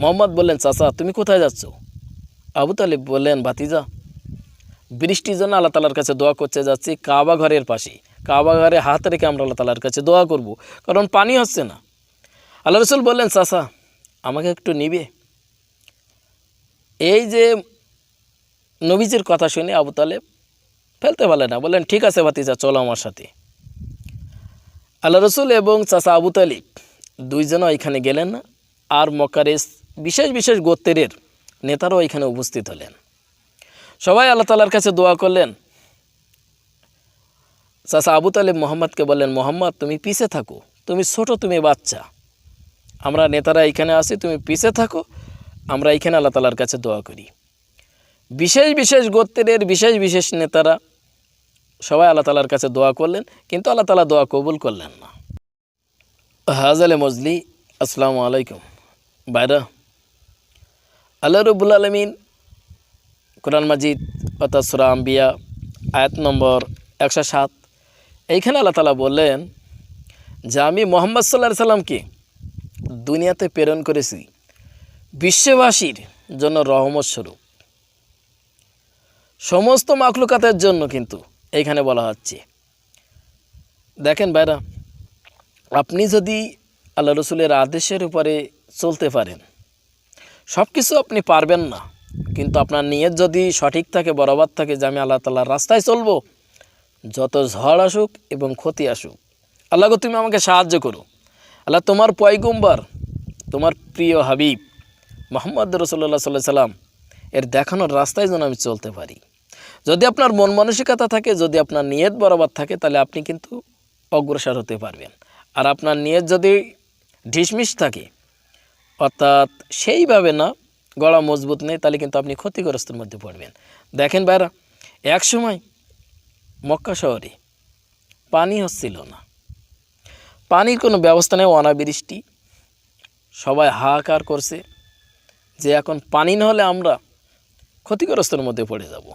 মোহাম্মদ বললেন, চাচা, তুমি কোথায় যাচ্ছ? আবু তালিব বললেন, ভাতিজা বৃষ্টির জন্য আল্লাহ তালার কাছে দোয়া করতে যাচ্ছি, কাবা ঘরের পাশে কাবা ঘরে হাত রেখে আমরা আল্লাহ তালার কাছে দোয়া করব, কারণ পানি হচ্ছে না। আল্লাহ রসুল বললেন, চাচা, আমাকে একটু নিবে? এই যে নবীজির কথা শুনে আবু তালেব ফেলতে পারলেন না, বললেন, ঠিক আছে ভাতিজা, চলো আমার সাথে। আল্লাহ রসুল এবং চাচা আবু তালিব দুইজনও এখানে গেলেন না, আর মক্কারের বিশেষ বিশেষ গোত্রের নেতারাও এখানে উপস্থিত হলেন। সবাই আল্লাহ তালার কাছে দোয়া করলেন। চাচা আবু তালেব মোহাম্মদকে বললেন, মোহাম্মদ, তুমি পিছে থাকো। তুমি ছোট, তুমি বাচ্চা। আমরা নেতারা এখানে আসি তুমি পিছে থাকো। আমরা এখানে আল্লাহ তালার কাছে দোয়া করি। বিশেষ বিশেষ গোত্রের বিশেষ বিশেষ নেতারা সবাই আল্লাহ তালার কাছে দোয়া করলেন, কিন্তু আল্লাহ তালা দোয়া কবুল করলেন না। হাজালে মজলি, আসসালামু আলাইকুম। বাইরা আল্লাহ রবুল আলমিন কোরআন মাজিদ, অর্থাৎ সুরা আম্বিয়া, আয়াত নম্বর একশো সাত। এইখানে আল্লাহ তালা বললেন, যে আমি মোহাম্মদ সাল্লাহ সাল্লামকে দুনিয়াতে প্রেরণ করেছি। বিশ্ববাসীর জন্য রহমত স্বরূপ। সমস্ত মাকলুকাতের জন্য কিন্তু এইখানে বলা হচ্ছে। দেখেন ভাইরা, আপনি যদি আল্লাহ রসুলের আদেশের উপরে চলতে পারেন সব কিছু আপনি পারবেন না। কিন্তু আপনার নিয়ত যদি সঠিক থাকে বরাবর থাকে যে আমি আল্লাহ তাল্লাহর রাস্তায় চলবো, যত ঝড় আসুক এবং ক্ষতি আসুক, আল্লাহ তুমি আমাকে সাহায্য করো। আল্লাহ তোমার পয়গুম্বার, তোমার প্রিয় হাবিব মোহাম্মদ রসুল্লাহ সাল্লাহ সাল্লাম, এর দেখানোর রাস্তায় যেন আমি চলতে পারি। যদি আপনার মন মানসিকতা থাকে, যদি আপনার নিয়ত বরাবর থাকে, তাহলে আপনি কিন্তু অগ্রসর হতে পারবেন। আর আপনার নিয়ত যদি ঢিসমিস থাকে অর্থাৎ সেইভাবে না গলা মজবুত নেই, তাহলে কিন্তু আপনি ক্ষতিগ্রস্তের মধ্যে পড়বেন। দেখেন বাইরা এক সময় মক্কা শহরে পানি হচ্ছিল না। পানির কোনো ব্যবস্থা নেই, অনাবৃষ্টি। সবাই হাহাকার করছে যে এখন পানি না হলে আমরা ক্ষতিগ্রস্তের মধ্যে পড়ে যাব।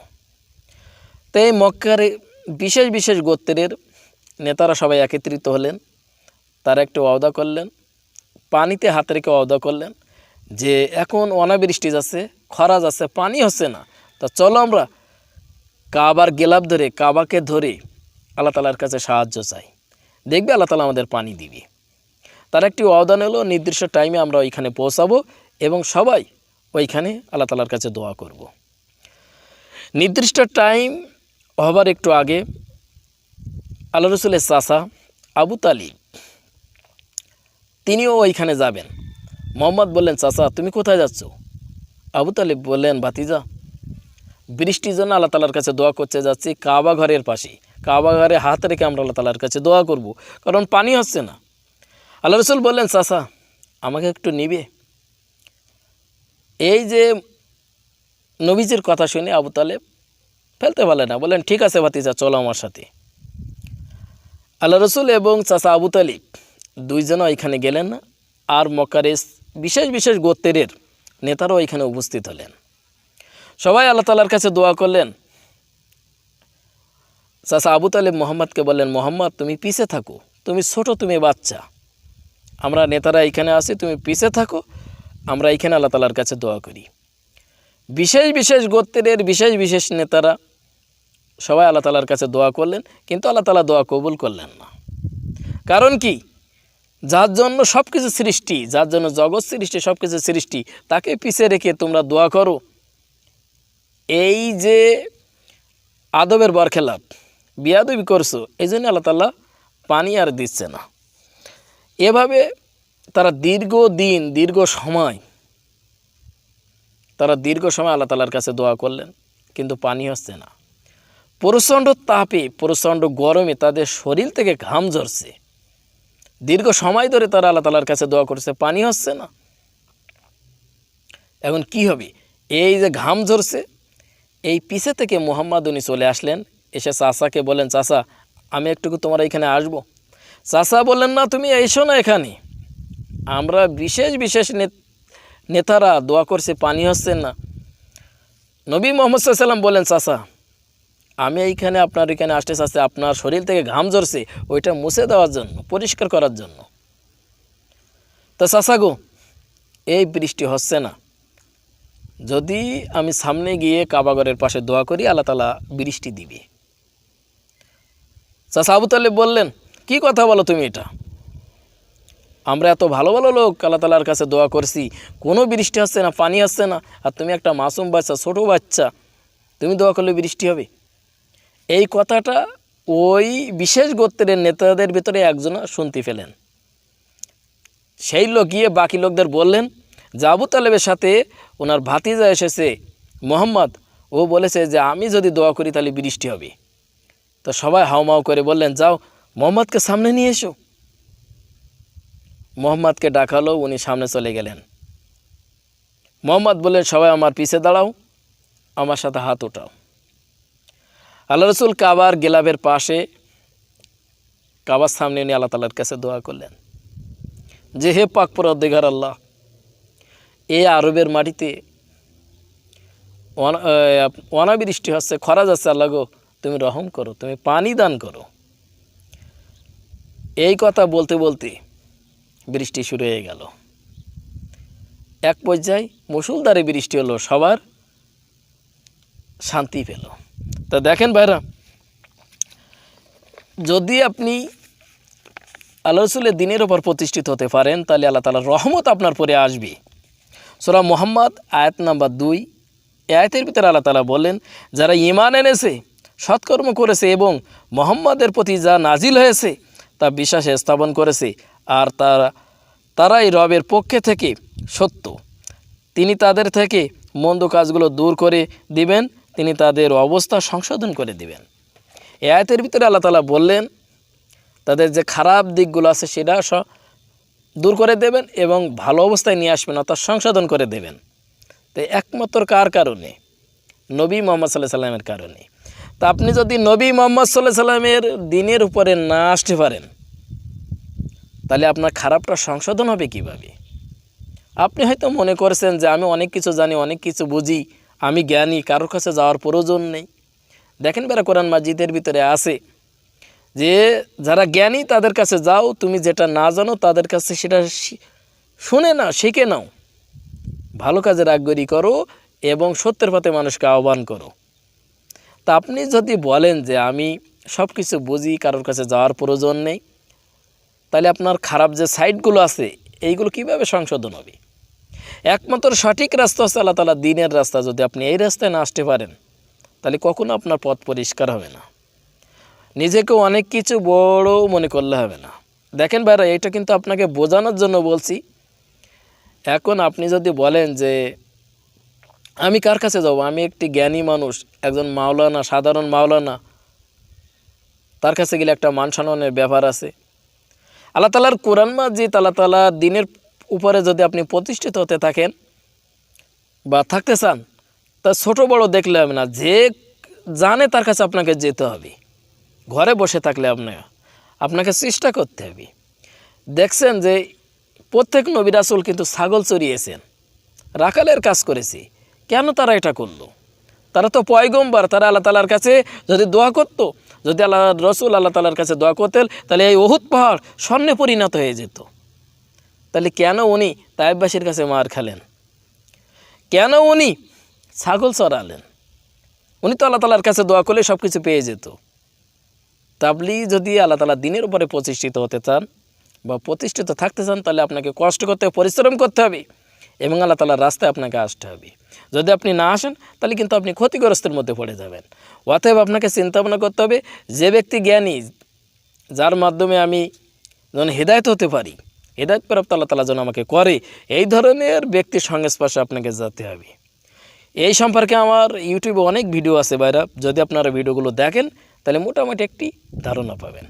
তো এই মক্কারে বিশেষ বিশেষ গোত্রের নেতারা সবাই একত্রিত হলেন, তারা একটু ওয়াদা করলেন পানিতে হাত রেখে ওয়াদা করলেন যে এখন অনাবৃষ্টি যাচ্ছে, খরা যাচ্ছে, পানি হচ্ছে না। তা চলো আমরা কাবার গেলাপ ধরে, কাবাকে ধরে আল্লাহ তালার কাছে সাহায্য চাই। দেখবে আল্লাহ তালা আমাদের পানি দিবে। তার একটি ওয়াদা নিল, নির্দিষ্ট টাইমে আমরা ওইখানে পৌঁছাবো এবং সবাই ওইখানে আল্লাহ তালার কাছে দোয়া করব। নির্দিষ্ট টাইম হবার একটু আগে আল্লাহ রসুলের চাষা আবু তালিব তিনিও ওইখানে যাবেন। মোহাম্মদ বললেন, চাচা, তুমি কোথায় যাচ্ছ? আবু তালিব বললেন, ভাতিজা, বৃষ্টির জন্য আল্লাহ তালার কাছে দোয়া করতে যাচ্ছি। কাবা ঘরের পাশে কাবা ঘরে হাত রেখে আমরা আল্লাহ তালার কাছে দোয়া করব, কারণ পানি হচ্ছে না। আল্লাহ রসুল বললেন, চাচা, আমাকে একটু নিবে? এই যে নবীজির কথা শুনে আবু তালেব ফেলতে পারলে না, বললেন, ঠিক আছে ভাতিজা, চলো আমার সাথে। আল্লাহ রসুল এবং চাচা আবু তালিব দুইজনও এখানে গেলেন আর মক্কারের বিশেষ বিশেষ গোত্রের নেতারাও এখানে উপস্থিত হলেন। সবাই আল্লাহ তালার কাছে দোয়া করলেন। চাচা আবু তালেব মোহাম্মদকে বললেন, মোহাম্মদ, তুমি পিছে থাকো, তুমি ছোট, তুমি বাচ্চা। আমরা নেতারা এখানে আসি তুমি পিছে থাকো, আমরা এখানে আল্লাহ তালার কাছে দোয়া করি। বিশেষ বিশেষ গোত্রের বিশেষ বিশেষ নেতারা সবাই আল্লাহ তালার কাছে দোয়া করলেন, কিন্তু আল্লাহ তালা দোয়া কবুল করলেন না। কারণ কি? যার জন্য সব কিছু সৃষ্টি, যার জন্য জগৎ সৃষ্টি সব কিছু সৃষ্টি, তাকে পিছিয়ে রেখে তোমরা দোয়া করো। এই যে আদবের বরখেলাপ, বিয়াদবি করছ এই জন্য আল্লাহ তাল্লাহ পানি আর দিচ্ছে না। এভাবে তারা দীর্ঘ দিন, দীর্ঘ সময়, তারা দীর্ঘ সময় আল্লাহ তালার কাছে দোয়া করলেন, কিন্তু পানি হচ্ছে না। প্রচণ্ড তাপে, প্রচণ্ড গরমে তাদের শরীর থেকে ঘাম ঝরছে। দীর্ঘ সময় ধরে তারা আল্লাহ তালার কাছে দোয়া করছে, পানি হচ্ছে না। এখন কি হবে? এই যে ঘাম ঝরছে, এই পিছে থেকে মোহাম্মদ উনি চলে আসলেন, এসে চাষাকে বলেন চাষা আমি একটু তোমার এখানে আসব। চাষা বললেন, না, তুমি এসো না এখানে। আমরা বিশেষ বিশেষ নেতারা দোয়া করছে, পানি হচ্ছে না। নবী মোহাম্মদ সাল্লাম বলেন চাষা আমি এইখানে আপনার এখানে আসতে চাচ্ছি আপনার শরীর থেকে ঘাম ঝরছে, ওইটা মুছে দেওয়ার জন্য, পরিষ্কার করার জন্য। তা চাষা গো, এই বৃষ্টি হচ্ছে না। যদি আমি সামনে গিয়ে কাবাগরের পাশে দোয়া করি, আল্লাহ তালা বৃষ্টি দিবে। চাষা আবু তালেব বললেন, কি কথা বলো তুমি এটা? আমরা এত ভালো ভালো লোক, আল্লাহ তালার কাছে দোয়া করছি। কোনো বৃষ্টি হচ্ছে না, পানি আসছে না। আর তুমি একটা মাসুম বাচ্চা, ছোটো বাচ্চা। তুমি দোয়া করলে বৃষ্টি হবে? এই কথাটা ওই বিশেষ গোত্রের নেতাদের ভিতরে একজন শুনতে পেলেন। সেই লোক গিয়ে বাকি লোকদের বললেন আবু তালেবের সাথে ওনার ভাতিজা এসেছে মোহাম্মদ। ও বলেছে যে, আমি যদি দোয়া করি তাহলে বৃষ্টি হবে। তো সবাই হাওমাও করে বললেন, যাও, মোহাম্মদকে সামনে নিয়ে এসো। মোহাম্মদকে ডাকালো, উনি সামনে চলে গেলেন। মোহাম্মদ বললেন, সবাই আমার পিছে দাঁড়াও, আমার সাথে হাত ওঠাও। আল্লাহ রসুল কাবার গেলাবের পাশে, কাবার সামনে নিয়ে আল্লাহ তালার কাছে দোয়া করলেন। যে হে পাক পরদ্দিগার আল্লাহ এই আরবের মাটিতে অনা- অনাবৃষ্টি হচ্ছে খরা যাচ্ছে আল্লাহ গো, তুমি রহম করো, তুমি পানি দান করো। এই কথা বলতে বলতে বৃষ্টি শুরু হয়ে গেল। এক পর্যায়ে মুসুলধারে বৃষ্টি হলো, সবার শান্তি পেল। তা দেখেন ভাইরা, যদি আপনি আল্লাহ দিনের ওপর প্রতিষ্ঠিত হতে পারেন, তাহলে আল্লাহ তালার রহমত আপনার পরে আসবে। সোরা মোহাম্মদ, আয়াত নাম্বার দুই এ আয়াতের ভিতরে আল্লাহ তালা বলেন যারা ইমান এনেছে, সৎকর্ম করেছে এবং মোহাম্মদের প্রতি যা নাজিল হয়েছে, তা বিশ্বাসে স্থাপন করেছে, আর তারা, তারাই রবের পক্ষে থেকে সত্য। তিনি তাদের থেকে মন্দ কাজগুলো দূর করে দিবেন তিনি তাদের অবস্থা সংশোধন করে দিবেন। এ আয়তের ভিতরে আল্লাহ তালা বললেন, তাদের যে খারাপ দিকগুলো আছে সেটা দূর করে দেবেন এবং ভালো অবস্থায় নিয়ে আসবেন, অর্থাৎ সংশোধন করে দেবেন। তো একমাত্র কার কারণে? নবী মোহাম্মদ সাল্লাহ সাল্লামের কারণে। তা আপনি যদি নবী মোহাম্মদ সাল্লাহ সাল্লামের দিনের উপরে না আসতে পারেন, তাহলে আপনার খারাপটা সংশোধন হবে কীভাবে? আপনি হয়তো মনে করেছেন যে আমি অনেক কিছু জানি, অনেক কিছু বুঝি আমি জ্ঞানী, কারোর কাছে যাওয়ার প্রয়োজন নেই। দেখেন বেড়া কোরআন মাজিদের ভিতরে আছে যে, যারা জ্ঞানী তাদের কাছে যাও, তুমি যেটা না জানো তাদের কাছে সেটা শুনে না শিখে নাও। ভালো কাজের আগ্রহী করো এবং সত্যের পথে মানুষকে আহ্বান করো। তা আপনি যদি বলেন যে, আমি সব কিছু বুঝি, কারোর কাছে যাওয়ার প্রয়োজন নেই, তাহলে আপনার খারাপ যে সাইডগুলো আছে, এইগুলো কীভাবে সংশোধন হবে? একমাত্র সঠিক রাস্তা হচ্ছে আল্লাহ তালা দিনের রাস্তা। যদি আপনি এই রাস্তায় না আসতে পারেন, তাহলে কখনো আপনার পথ পরিষ্কার হবে না। নিজেকে অনেক কিছু বড় মনে করলে হবে না। দেখেন ভাইরা এটা কিন্তু আপনাকে বোঝানোর জন্য বলছি। এখন আপনি যদি বলেন যে, আমি কার কাছে যাব? আমি একটি জ্ঞানী মানুষ, একজন মাওলানা, সাধারণ মাওলানা। তার কাছে গেলে একটা মান সম্মানের ব্যাপার আছে। আল্লাহ তালার কোরআন মাজিদ, আল্লাহ তালা দিনের উপরে যদি আপনি প্রতিষ্ঠিত হতে থাকেন বা থাকতে চান, তা ছোট বড় দেখলে হবে না। যে জানে তার কাছে আপনাকে যেতে হবে। ঘরে বসে থাকলে আপনার আপনাকে চেষ্টা করতে হবে। দেখছেন যে প্রত্যেক নবী রাসুল কিন্তু ছাগল চড়িয়েছেন। রাখালের কাজ করেছে। কেন তারা এটা করল? তারা তো পয়গম্বার, তারা আল্লাহ তালার কাছে যদি দোয়া করতো, যদি আল্লাহ রসুল আল্লাহ তালার কাছে দোয়া করতেন, তাহলে এই অহুত পাহাড় স্বর্ণে পরিণত হয়ে যেত। তাহলে কেন উনি তাইবাসীর কাছে মার খেলেন? কেন উনি ছাগল চড়ালেন? উনি তো আল্লাহ তালার কাছে দোয়া করলে সব কিছু পেয়ে যেত। তাবলি যদি আল্লাহ তালা দিনের উপরে প্রতিষ্ঠিত হতে চান বা প্রতিষ্ঠিত থাকতে চান, তাহলে আপনাকে কষ্ট করতে হবে, পরিশ্রম করতে হবে এবং আল্লাহ তালার রাস্তায় আপনাকে আসতে হবে। যদি আপনি না আসেন, তাহলে কিন্তু আপনি ক্ষতিগ্রস্তের মধ্যে পড়ে যাবেন। অতএব আপনাকে চিন্তা ভাবনা করতে হবে, যে ব্যক্তি জ্ঞানী, যার মাধ্যমে আমি যেন হেদায়ত হতে পারি হেদায়ত প্রাপ্ত আল্লাহ তালা যেন আমাকে করে, এই ধরনের ব্যক্তির সংস্পর্শে আপনাকে যেতে হবে। এই সম্পর্কে আমার ইউটিউবে অনেক ভিডিও আছে বাইরা যদি আপনারা ভিডিওগুলো দেখেন, তাহলে মোটামুটি একটি ধারণা পাবেন।